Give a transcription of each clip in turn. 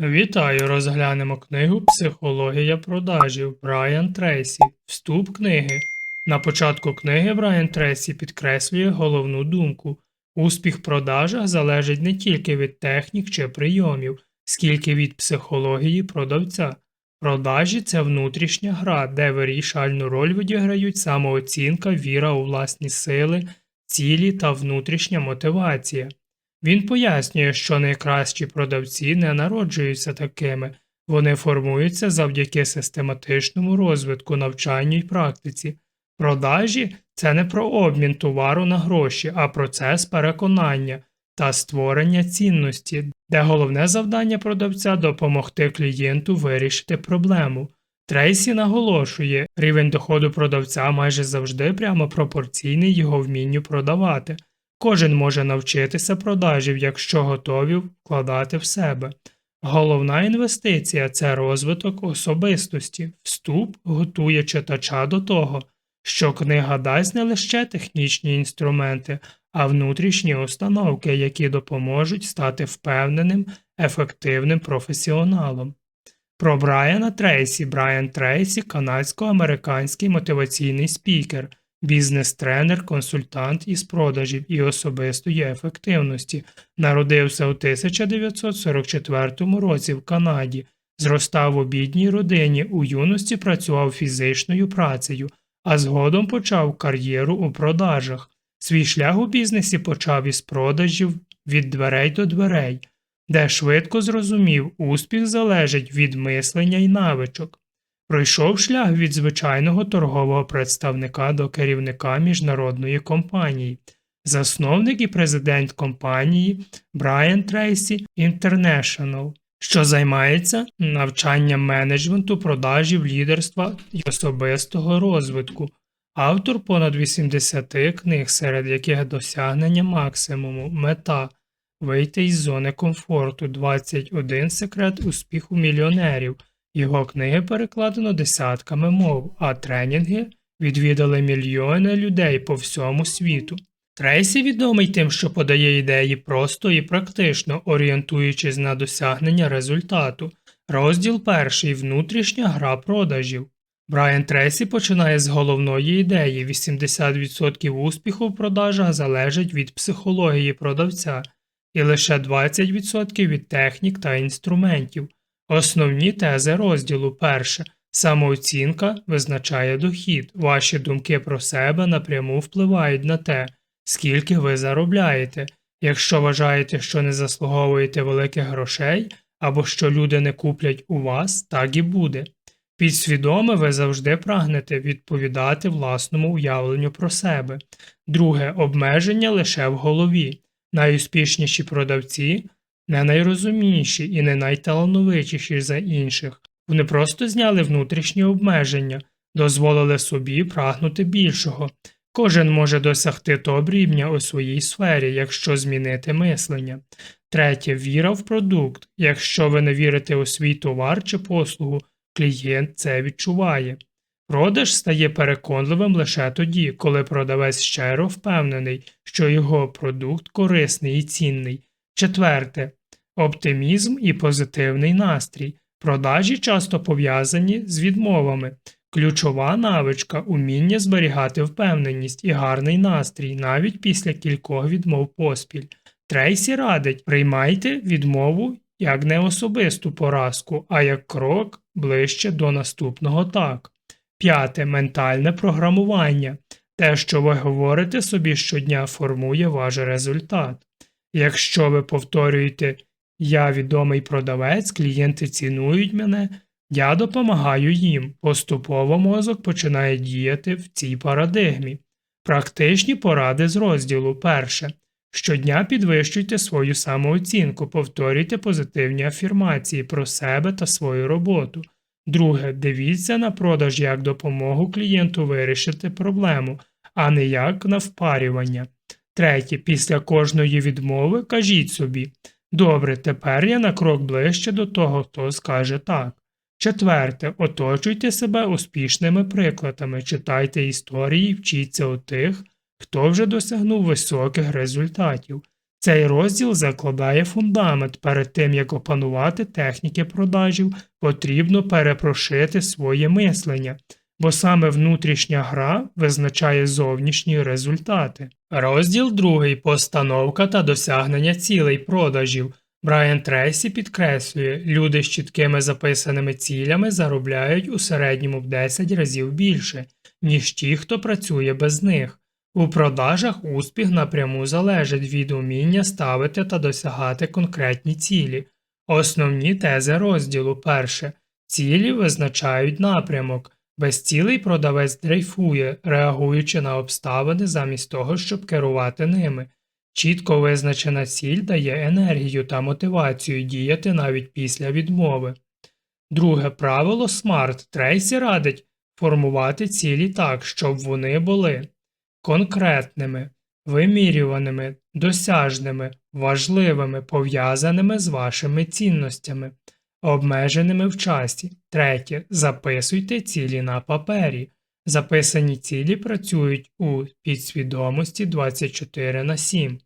Вітаю! Розглянемо книгу Психологія продажів Брайан Трейсі. Вступ книги. На початку книги Брайан Трейсі підкреслює головну думку. Успіх в продажах залежить не тільки від технік чи прийомів, скільки від психології продавця. Продажі це внутрішня гра, де вирішальну роль відіграють самооцінка, віра у власні сили, цілі та внутрішня мотивація. Він пояснює, що найкращі продавці не народжуються такими, вони формуються завдяки систематичному розвитку, навчанню і практиці. Продажі це не про обмін товару на гроші, а процес переконання та створення цінності, де головне завдання продавця допомогти клієнту вирішити проблему. Трейсі наголошує, рівень доходу продавця майже завжди прямо пропорційний його вмінню продавати. Кожен може навчитися продажів, якщо готові вкладати в себе. Головна інвестиція це розвиток особистості. Вступ готує читача до того, що книга дасть не лише технічні інструменти, а внутрішні установки, які допоможуть стати впевненим, ефективним професіоналом. Про Брайана Трейсі Брайан Трейсі канадсько-американський мотиваційний спікер, бізнес-тренер, консультант із продажів і особистої ефективності, народився у 1944 році в Канаді, зростав у бідній родині, у юності працював фізичною працею, а згодом почав кар'єру у продажах. Свій шлях у бізнесі почав із продажів від дверей до дверей, де швидко зрозумів, успіх залежить від мислення й навичок. Пройшов шлях від звичайного торгового представника до керівника міжнародної компанії, засновник і президент компанії Брайан Трейсі International, що займається навчанням менеджменту, продажів, лідерства і особистого розвитку. Автор понад 80 книг, серед яких досягнення максимуму, мета вийти із зони комфорту, 21 секрет успіху мільйонерів. Його книги перекладено десятками мов, а тренінги відвідали мільйони людей по всьому світу. Трейсі відомий тим, що подає ідеї просто і практично, орієнтуючись на досягнення результату. Розділ перший внутрішня гра продажів. Брайан Трейсі починає з головної ідеї: 80% успіху в продажах залежить від психології продавця, і лише 20% від технік та інструментів. Основні тези розділу перше. Самооцінка визначає дохід. Ваші думки про себе напряму впливають на те, скільки ви заробляєте. Якщо вважаєте, що не заслуговуєте великих грошей або що люди не куплять у вас, так і буде. Підсвідоме ви завжди прагнете відповідати власному уявленню про себе. Друге обмеження лише в голові. Найуспішніші продавці не найрозумніші і не найталановитіші за інших. Вони просто зняли внутрішні обмеження, дозволили собі прагнути більшого. Кожен може досягти топ рівня у своїй сфері, якщо змінити мислення. Третє віра в продукт. Якщо ви не вірите у свій товар чи послугу, клієнт це відчуває. Продаж стає переконливим лише тоді, коли продавець щиро впевнений, що його продукт корисний і цінний. Четверте оптимізм і позитивний настрій. Продажі часто пов'язані з відмовами. Ключова навичка уміння зберігати впевненість і гарний настрій навіть після кількох відмов поспіль. Трейсі радить приймайте відмову як не особисту поразку, а як крок ближче до наступного так. П'яте ментальне програмування. Те, що ви говорите собі щодня, формує ваш результат. Якщо ви повторюєте Я відомий продавець, клієнти цінують мене, я допомагаю їм. Поступово мозок починає діяти в цій парадигмі. Практичні поради з розділу перше. Щодня підвищуйте свою самооцінку, повторюйте позитивні афірмації про себе та свою роботу. Друге, дивіться на продаж як допомогу клієнту вирішити проблему, а не як на впарювання. Третє, після кожної відмови кажіть собі Добре, тепер я на крок ближче до того, хто скаже так. Четверте, оточуйте себе успішними прикладами, читайте історії, вчіться у тих, хто вже досягнув високих результатів. Цей розділ закладає фундамент. Перед тим як опанувати техніки продажів, потрібно перепрошити своє мислення, бо саме внутрішня гра визначає зовнішні результати. Розділ 2. Постановка та досягнення цілей продажів. Брайан Трейсі підкреслює, люди з чіткими записаними цілями заробляють у середньому в 10 разів більше, ніж ті, хто працює без них. У продажах успіх напряму залежить від уміння ставити та досягати конкретні цілі. Основні тези розділу перше. Цілі визначають напрямок. Без цілей продавець дрейфує, реагуючи на обставини замість того, щоб керувати ними. Чітко визначена ціль дає енергію та мотивацію діяти навіть після відмови. Друге правило SMART Трейсі радить формувати цілі так, щоб вони були конкретними, вимірюваними, досяжними, важливими, пов'язаними з вашими цінностями, обмеженими в часі. Третє. Записуйте цілі на папері. Записані цілі працюють у підсвідомості 24 на 7.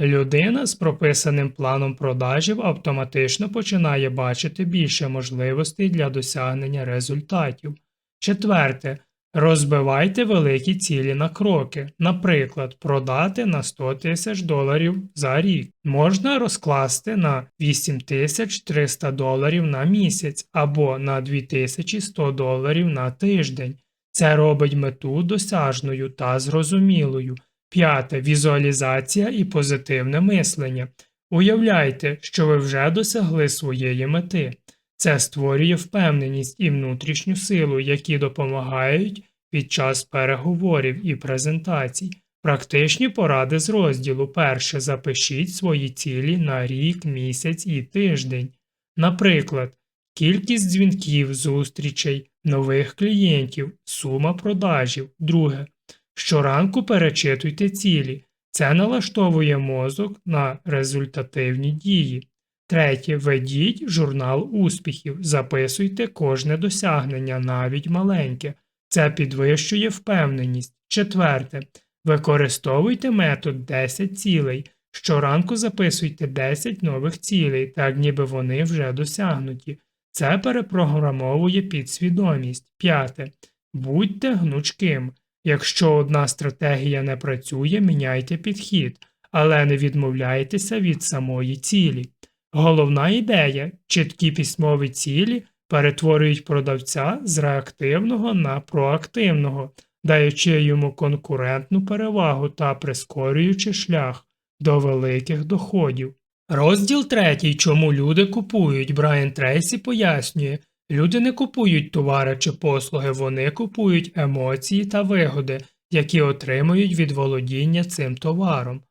Людина з прописаним планом продажів автоматично починає бачити більше можливостей для досягнення результатів. Четверте. Розбивайте великі цілі на кроки, наприклад, продати на 100 тисяч доларів за рік. Можна розкласти на 8300 доларів на місяць або на 2100 доларів на тиждень. Це робить мету досяжною та зрозумілою. П'яте. Візуалізація і позитивне мислення. Уявляйте, що ви вже досягли своєї мети. Це створює впевненість і внутрішню силу, які допомагають під час переговорів і презентацій. Практичні поради з розділу перше запишіть свої цілі на рік, місяць і тиждень. Наприклад, кількість дзвінків, зустрічей, нових клієнтів, сума продажів. Друге. Щоранку перечитуйте цілі. Це налаштовує мозок на результативні дії. Третє. Ведіть журнал успіхів. Записуйте кожне досягнення, навіть маленьке. Це підвищує впевненість. Четверте. Використовуйте метод 10 цілей. Щоранку записуйте 10 нових цілей, так ніби вони вже досягнуті. Це перепрограмовує підсвідомість. П'яте. Будьте гнучким. Якщо одна стратегія не працює, міняйте підхід, але не відмовляйтеся від самої цілі. Головна ідея чіткі письмові цілі перетворюють продавця з реактивного на проактивного, даючи йому конкурентну перевагу та прискорюючи шлях до великих доходів. Розділ третій, чому люди купують, Брайан Трейсі пояснює, люди не купують товари чи послуги, вони купують емоції та вигоди, які отримують від володіння цим товаром.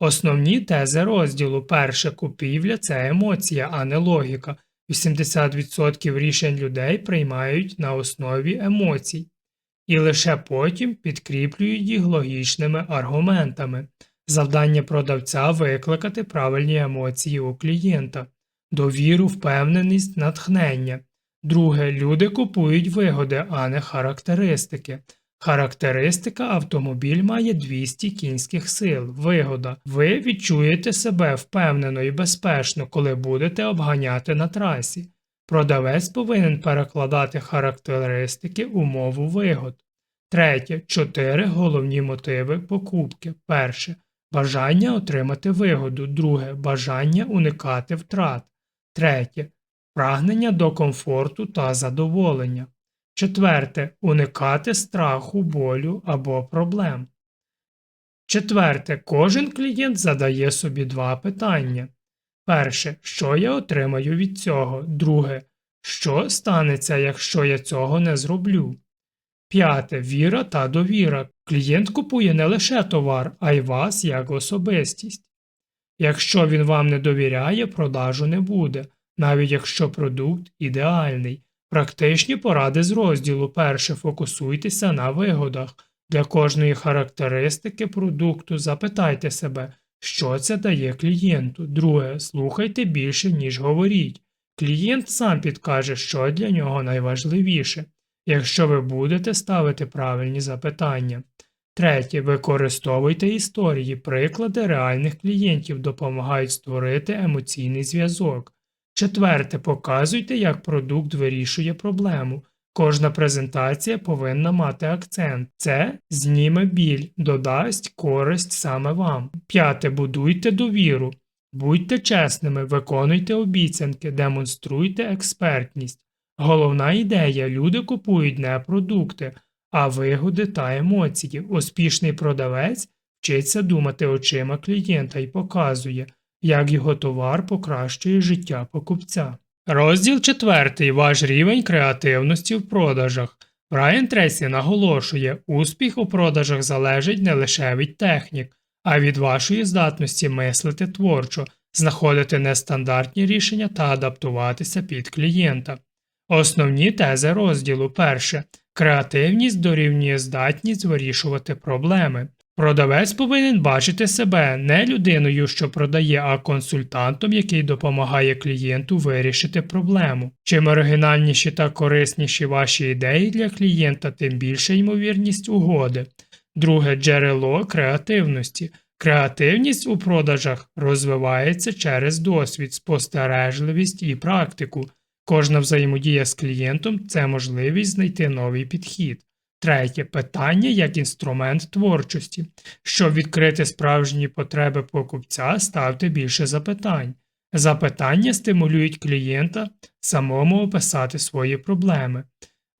Основні тези розділу перше купівля це емоція, а не логіка. 80% рішень людей приймають на основі емоцій, і лише потім підкріплюють їх логічними аргументами. Завдання продавця викликати правильні емоції у клієнта, довіру, впевненість, натхнення. Друге, люди купують вигоди, а не характеристики. Характеристика автомобіль має 200 кінських сил, вигода. Ви відчуєте себе впевнено і безпечно, коли будете обганяти на трасі. Продавець повинен перекладати характеристики у мову вигод. Третє. Чотири головні мотиви покупки. Перше. Бажання отримати вигоду. Друге. Бажання уникати втрат. Третє. Прагнення до комфорту та задоволення. Четверте. Уникати страху, болю або проблем. Четверте. Кожен клієнт задає собі два питання. Перше. Що я отримаю від цього? Друге. Що станеться, якщо я цього не зроблю? П'яте. Віра та довіра. Клієнт купує не лише товар, а й вас як особистість. Якщо він вам не довіряє, продажу не буде, навіть якщо продукт ідеальний. Практичні поради з розділу перше фокусуйтеся на вигодах. Для кожної характеристики продукту запитайте себе, що це дає клієнту. Друге, слухайте більше, ніж говоріть. Клієнт сам підкаже, що для нього найважливіше, якщо ви будете ставити правильні запитання. Третє. Використовуйте історії. Приклади реальних клієнтів допомагають створити емоційний зв'язок. Четверте. Показуйте, як продукт вирішує проблему. Кожна презентація повинна мати акцент. Це зніме біль, додасть користь саме вам. П'яте. Будуйте довіру. Будьте чесними, виконуйте обіцянки, демонструйте експертність. Головна ідея люди купують не продукти, а вигоди та емоції. Успішний продавець вчиться думати очима клієнта і показує, як його товар покращує життя покупця. Розділ четвертий. Ваш рівень креативності в продажах. Брайан Тресі наголошує, успіх у продажах залежить не лише від технік, а від вашої здатності мислити творчо, знаходити нестандартні рішення та адаптуватися під клієнта. Основні тези розділу перше. Креативність дорівнює здатність вирішувати проблеми. Продавець повинен бачити себе не людиною, що продає, а консультантом, який допомагає клієнту вирішити проблему. Чим оригінальніші та корисніші ваші ідеї для клієнта, тим більша ймовірність угоди. Друге джерело креативності. Креативність у продажах розвивається через досвід, спостережливість і практику. Кожна взаємодія з клієнтом це можливість знайти новий підхід. Третє питання як інструмент творчості. Щоб відкрити справжні потреби покупця, ставте більше запитань. Запитання стимулюють клієнта самому описати свої проблеми.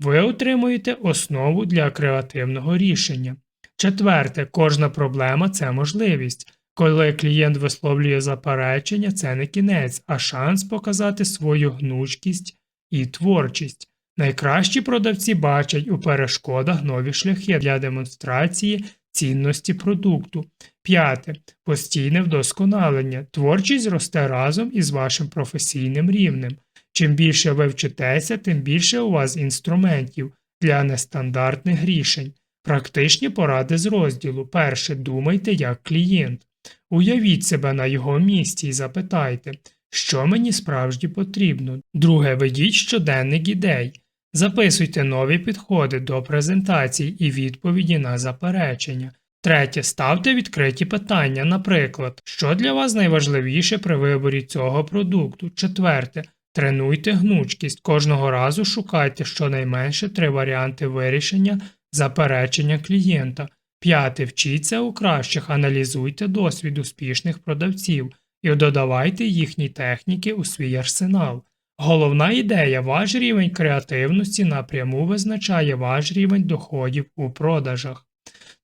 Ви отримуєте основу для креативного рішення. Четверте, кожна проблема це можливість. Коли клієнт висловлює заперечення, це не кінець, а шанс показати свою гнучкість і творчість. Найкращі продавці бачать у перешкодах нові шляхи для демонстрації цінності продукту. П'яте. Постійне вдосконалення. Творчість росте разом із вашим професійним рівнем. Чим більше ви вчитеся, тим більше у вас інструментів для нестандартних рішень. Практичні поради з розділу. Перше. Думайте як клієнт. Уявіть себе на його місці і запитайте, що мені справді потрібно. Друге. Ведіть щоденник ідей. Записуйте нові підходи до презентацій і відповіді на заперечення. Третє. Ставте відкриті питання, наприклад, що для вас найважливіше при виборі цього продукту. Четверте. Тренуйте гнучкість. Кожного разу шукайте щонайменше три варіанти вирішення заперечення клієнта. П'яте. Вчіться у кращих, аналізуйте досвід успішних продавців і додавайте їхні техніки у свій арсенал. Головна ідея ваш рівень креативності напряму визначає ваш рівень доходів у продажах.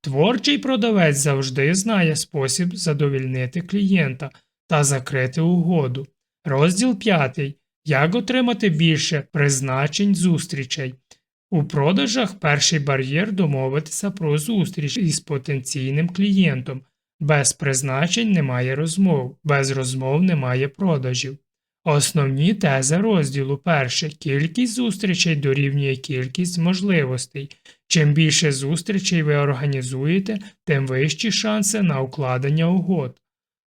Творчий продавець завжди знає спосіб задовільнити клієнта та закрити угоду. Розділ 5. Як отримати більше призначень зустрічей. У продажах перший бар'єр домовитися про зустріч із потенційним клієнтом. Без призначень немає розмов, без розмов немає продажів. Основні тези розділу перше. Кількість зустрічей дорівнює кількість можливостей. Чим більше зустрічей ви організуєте, тим вищі шанси на укладення угод.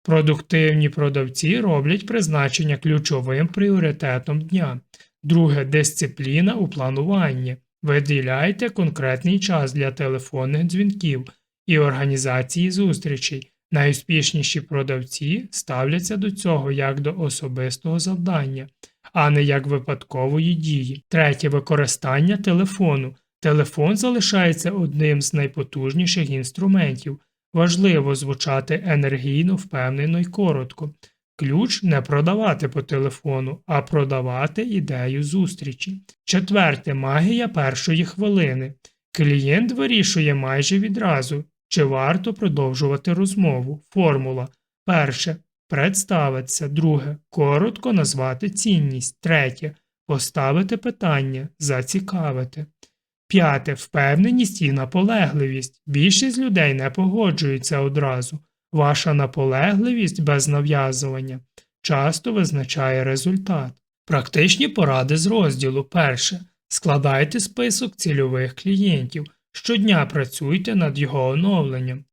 Продуктивні продавці роблять призначення ключовим пріоритетом дня. Друге дисципліна у плануванні. Виділяйте конкретний час для телефонних дзвінків і організації зустрічей. Найуспішніші продавці ставляться до цього як до особистого завдання, а не як випадкової дії. Третє використання телефону. Телефон залишається одним з найпотужніших інструментів. Важливо звучати енергійно, впевнено й коротко. Ключ не продавати по телефону, а продавати ідею зустрічі. Четверте магія першої хвилини. Клієнт вирішує майже відразу, чи варто продовжувати розмову. Формула. Перше. Представитися. Друге. Коротко назвати цінність. Третє. Поставити питання. Зацікавити. П'яте. Впевненість і наполегливість. Більшість людей не погоджуються одразу. Ваша наполегливість без нав'язування часто визначає результат. Практичні поради з розділу перше. Складайте список цільових клієнтів. Щодня працюйте над його оновленням.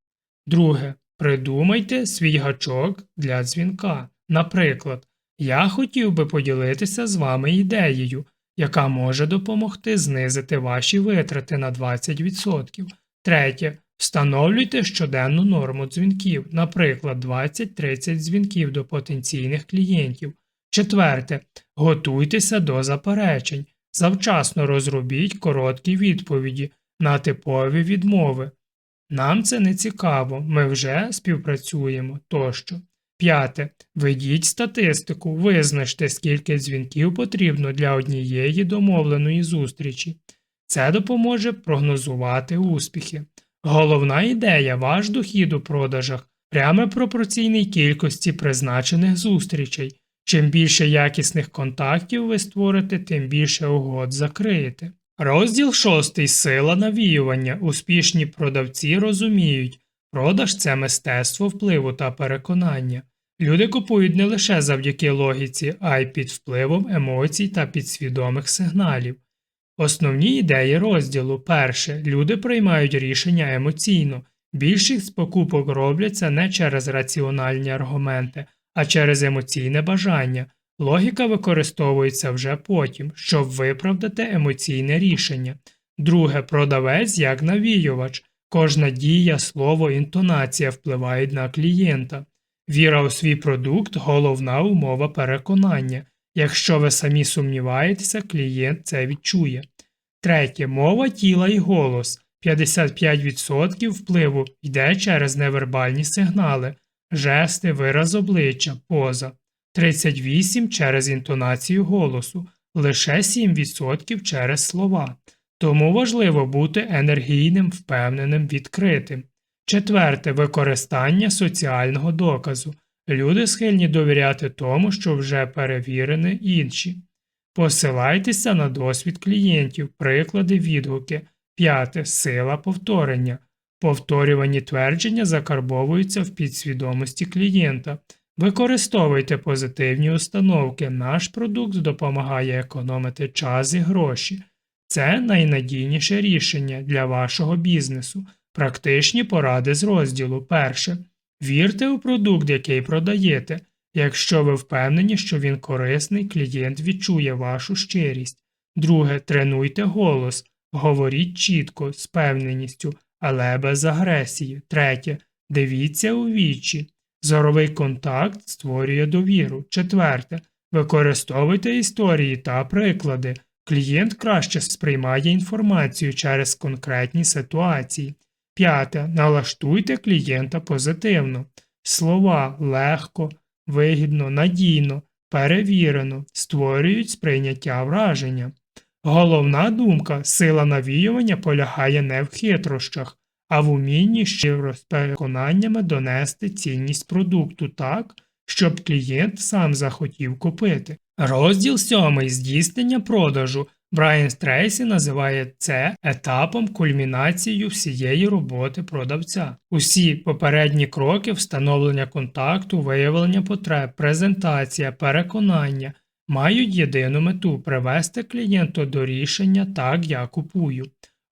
Друге. Придумайте свій гачок для дзвінка. Наприклад, я хотів би поділитися з вами ідеєю, яка може допомогти знизити ваші витрати на 20%. Третє. Встановлюйте щоденну норму дзвінків, наприклад, 20-30 дзвінків до потенційних клієнтів. Четверте. Готуйтеся до заперечень. Завчасно розробіть короткі відповіді на типові відмови. Нам це не цікаво, ми вже співпрацюємо тощо. П'яте. Ведіть статистику, визначте, скільки дзвінків потрібно для однієї домовленої зустрічі. Це допоможе прогнозувати успіхи. Головна ідея ваш дохід у продажах прямо пропорційний кількості призначених зустрічей. Чим більше якісних контактів ви створите, тим більше угод закриєте. Розділ 6. Сила навіювання. Успішні продавці розуміють, продаж це мистецтво впливу та переконання. Люди купують не лише завдяки логіці, а й під впливом емоцій та підсвідомих сигналів. Основні ідеї розділу перше. Люди приймають рішення емоційно. Більшість покупок робляться не через раціональні аргументи, а через емоційне бажання. Логіка використовується вже потім, щоб виправдати емоційне рішення. Друге, продавець як навіювач. Кожна дія, слово, інтонація впливають на клієнта. Віра у свій продукт головна умова переконання. Якщо ви самі сумніваєтеся, клієнт це відчує. Третє. Мова тіла і голос. 55% впливу йде через невербальні сигнали, жести, вираз обличчя, поза. 38 через інтонацію голосу, лише 7% через слова. Тому важливо бути енергійним, впевненим, відкритим. Четверте використання соціального доказу. Люди схильні довіряти тому, що вже перевірене інші. Посилайтеся на досвід клієнтів, приклади, відгуки. П'яте сила повторення. Повторювані твердження закарбовуються в підсвідомості клієнта. Використовуйте позитивні установки. Наш продукт допомагає економити час і гроші. Це найнадійніше рішення для вашого бізнесу. Практичні поради з розділу. Перше. Вірте у продукт, який продаєте. Якщо ви впевнені, що він корисний, клієнт відчує вашу щирість. Друге. Тренуйте голос. Говоріть чітко, з певненістю, але без агресії. Третє. Дивіться у вічі. Зоровий контакт створює довіру. Четверте. Використовуйте історії та приклади. Клієнт краще сприймає інформацію через конкретні ситуації. П'яте. Налаштуйте клієнта позитивно. Слова легко, вигідно, надійно, перевірено, створюють сприйняття враження. Головна думка сила навіювання полягає не в хитрощах, а в умінні щиро з переконаннями донести цінність продукту так, щоб клієнт сам захотів купити. Розділ 7. Здійснення продажу. Брайан Стрейсі називає це етапом кульмінацією всієї роботи продавця. Усі попередні кроки встановлення контакту, виявлення потреб, презентація, переконання мають єдину мету привести клієнта до рішення так я купую.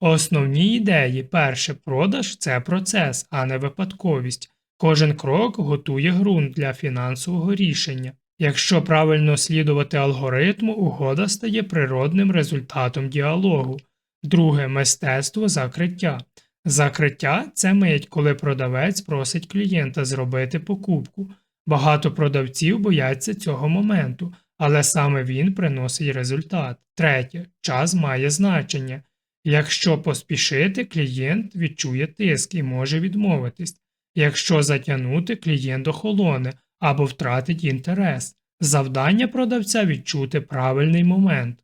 Основні ідеї перше продаж це процес, а не випадковість. Кожен крок готує ґрунт для фінансового рішення. Якщо правильно слідувати алгоритму, угода стає природним результатом діалогу. Друге мистецтво закриття. Закриття це мить, коли продавець просить клієнта зробити покупку. Багато продавців бояться цього моменту, але саме він приносить результат. Третє час має значення. Якщо поспішити, клієнт відчує тиск і може відмовитись. Якщо затягнути, клієнт охолоне або втратить інтерес. Завдання продавця відчути правильний момент.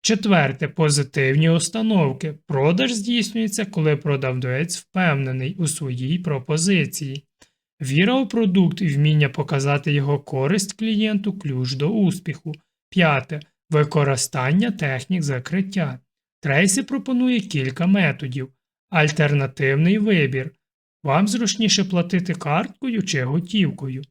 Четверте позитивні установки. Продаж здійснюється, коли продавець впевнений у своїй пропозиції. Віра у продукт і вміння показати його користь клієнту ключ до успіху. П'яте використання технік закриття. Трейсі пропонує кілька методів. Альтернативний вибір. Вам зручніше платити карткою чи готівкою.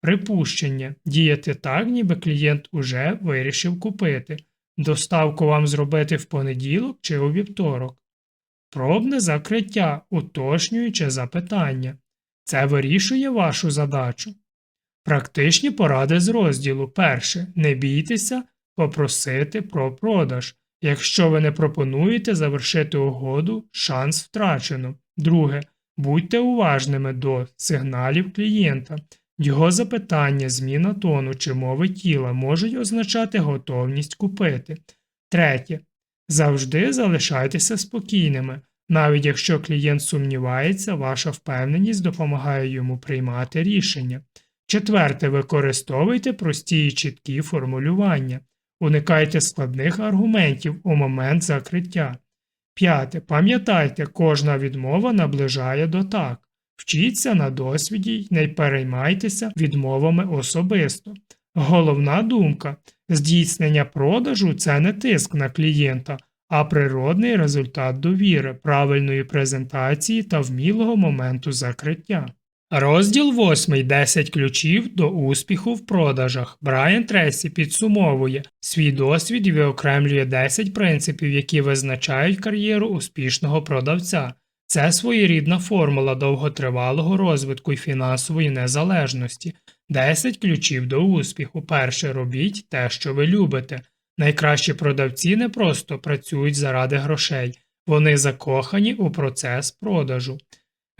Припущення діяти так, ніби клієнт уже вирішив купити. Доставку вам зробити в понеділок чи у вівторок. Пробне закриття, уточнююче запитання. Це вирішує вашу задачу. Практичні поради з розділу. Перше. Не бійтеся попросити про продаж. Якщо ви не пропонуєте завершити угоду, шанс втрачено. Друге. Будьте уважними до сигналів клієнта. Його запитання, зміна тону чи мови тіла можуть означати готовність купити. Третє. Завжди залишайтеся спокійними. Навіть якщо клієнт сумнівається, ваша впевненість допомагає йому приймати рішення. Четверте, використовуйте прості і чіткі формулювання. Уникайте складних аргументів у момент закриття. П'яте. Пам'ятайте, кожна відмова наближає до так. Вчіться на досвіді й не переймайтеся відмовами особисто. Головна думка здійснення продажу це не тиск на клієнта, а природний результат довіри, правильної презентації та вмілого моменту закриття. Розділ 8. 10 ключів до успіху в продажах. Брайан Тресі підсумовує свій досвід і виокремлює 10 принципів, які визначають кар'єру успішного продавця. Це своєрідна формула довготривалого розвитку і фінансової незалежності. 10 ключів до успіху. Перше робіть те, що ви любите. Найкращі продавці не просто працюють заради грошей, вони закохані у процес продажу.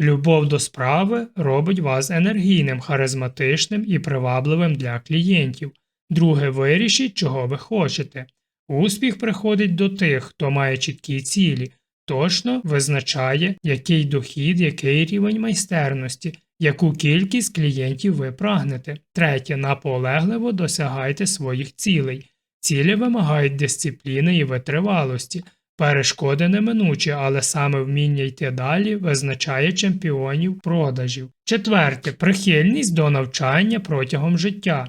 Любов до справи робить вас енергійним, харизматичним і привабливим для клієнтів. Друге, вирішіть, чого ви хочете. Успіх приходить до тих, хто має чіткі цілі, точно визначає, який дохід, який рівень майстерності, яку кількість клієнтів ви прагнете. Третє, наполегливо досягайте своїх цілей. Цілі вимагають дисципліни і витривалості. Перешкоди неминучі, але саме вміння йти далі визначає чемпіонів продажів. Четверте прихильність до навчання протягом життя.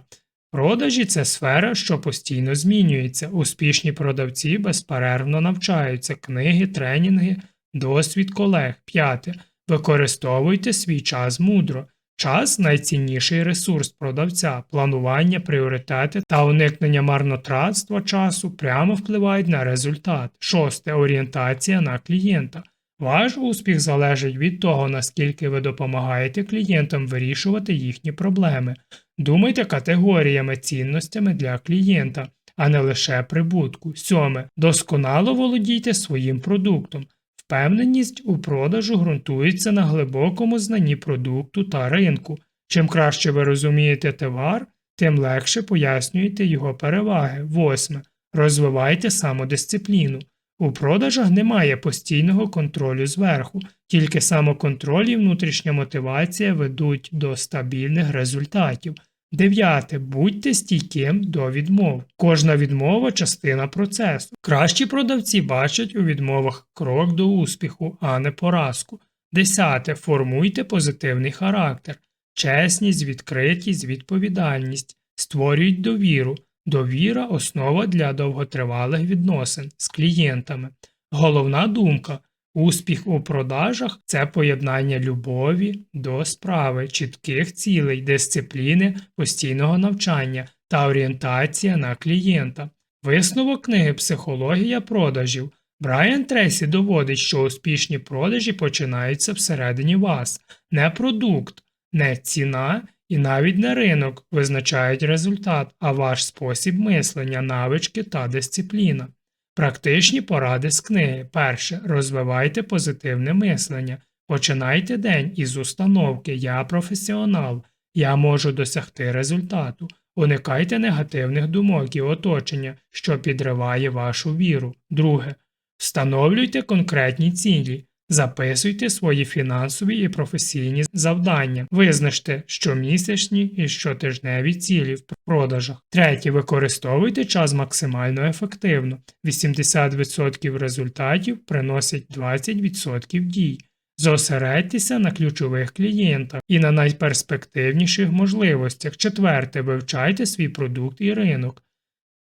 Продажі це сфера, що постійно змінюється. Успішні продавці безперервно навчаються книги, тренінги, досвід колег. П'яте. Використовуйте свій час мудро. Час найцінніший ресурс продавця, планування, пріоритети та уникнення марнотратства часу прямо впливають на результат. Шосте орієнтація на клієнта. Ваш успіх залежить від того, наскільки ви допомагаєте клієнтам вирішувати їхні проблеми. Думайте категоріями цінностями для клієнта, а не лише прибутку. Сьоме. Досконало володійте своїм продуктом. Впевненість у продажу ґрунтується на глибокому знанні продукту та ринку. Чим краще ви розумієте товар, тим легше пояснюєте його переваги. Восьме. Розвивайте самодисципліну. У продажах немає постійного контролю зверху, тільки самоконтроль і внутрішня мотивація ведуть до стабільних результатів. Дев'яте. Будьте стійким до відмов. Кожна відмова частина процесу. Кращі продавці бачать у відмовах крок до успіху, а не поразку. Десяте. Формуйте позитивний характер. Чесність, відкритість, відповідальність. Створюють довіру. Довіра основа для довготривалих відносин з клієнтами. Головна думка успіх у продажах це поєднання любові до справи, чітких цілей, дисципліни, постійного навчання та орієнтація на клієнта. Висновок книги Психологія продажів. Брайан Тресі доводить, що успішні продажі починаються всередині вас, не продукт, не ціна і навіть не ринок визначають результат, а ваш спосіб мислення, навички та дисципліна. Практичні поради з книги. Перше. Розвивайте позитивне мислення. Починайте день із установки Я професіонал, я можу досягти результату. Уникайте негативних думок і оточення, що підриває вашу віру. Друге. Встановлюйте конкретні цілі. Записуйте свої фінансові і професійні завдання, визначте щомісячні і щотижневі цілі в продажах. Третє. Використовуйте час максимально ефективно. 80% результатів приносять 20% дій. Зосередьтеся на ключових клієнтах і на найперспективніших можливостях. Четверте. Вивчайте свій продукт і ринок.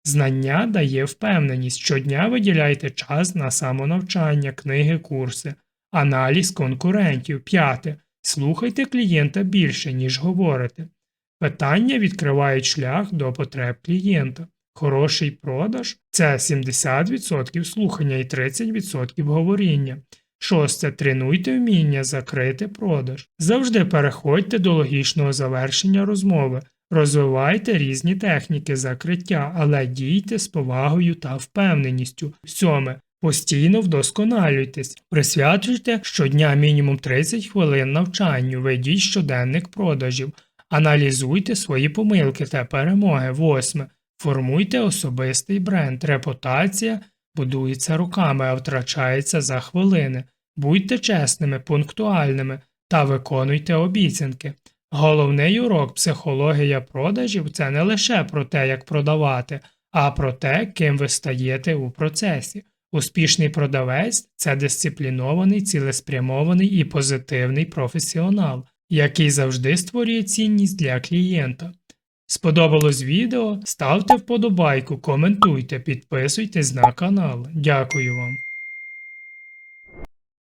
Знання дає впевненість. Щодня виділяйте час на самонавчання, книги, курси. Аналіз конкурентів. П'яте. Слухайте клієнта більше, ніж говорите. Питання відкривають шлях до потреб клієнта. Хороший продаж це 70% слухання і 30% говоріння. Шосте. Тренуйте вміння закрити продаж. Завжди переходьте до логічного завершення розмови. Розвивайте різні техніки закриття, але дійте з повагою та впевненістю. Сьоме. Постійно вдосконалюйтесь, присвячуйте щодня мінімум 30 хвилин навчанню, ведіть щоденник продажів, аналізуйте свої помилки та перемоги. Восьме. Формуйте особистий бренд. Репутація будується руками, а втрачається за хвилини. Будьте чесними, пунктуальними та виконуйте обіцянки. Головний урок психологія продажів це не лише про те, як продавати, а про те, ким ви стаєте у процесі. Успішний продавець це дисциплінований, цілеспрямований і позитивний професіонал, який завжди створює цінність для клієнта. Сподобалось відео? Ставте вподобайку, коментуйте, підписуйтесь на канал. Дякую вам.